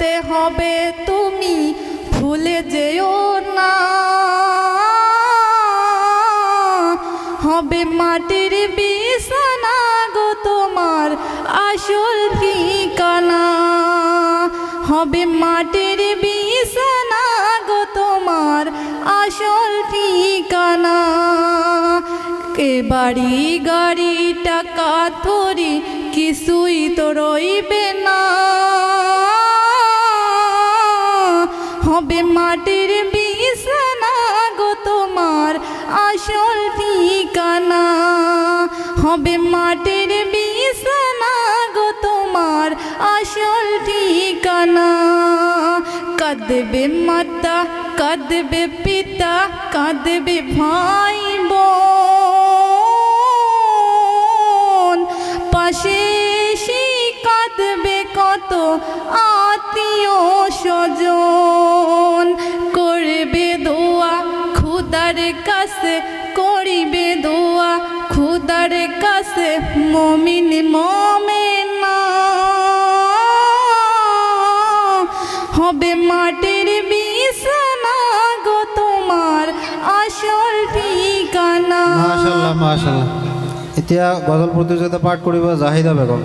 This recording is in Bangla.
যেতে হবে, তুমি ভুলে যেও না। হবে মাটির বিছানা গো তোমার আসল ঠিকানা। হবে মাটির বিছানা গো তোমার আসল ঠিকানা। কে বাড়ি গাড়ি টাকা থরি কিছুই তো রইবে না। হবে মাটির বিছানা গো তোমার আসল ঠিকানা। হবে মাটির বিছানা গো তোমার আসল ঠিকানা। কাঁদবে মাতা, কাঁদবে পিতা, কাঁদবে ভাই বোন পাশে কাঁদবে কত আত্মীয় স্বজন খুদার কাছে করিবে দোয়া খুদার কাছে মমিন মমেনা। হবে মাটির বিছানা গো তোমার আসল ঠিকানা। মাশাল্লাহ মাশাল্লাহ এতিয়া গজল প্ৰতিযোগিতা পাঠ কৰিব জাহিদা বেগম।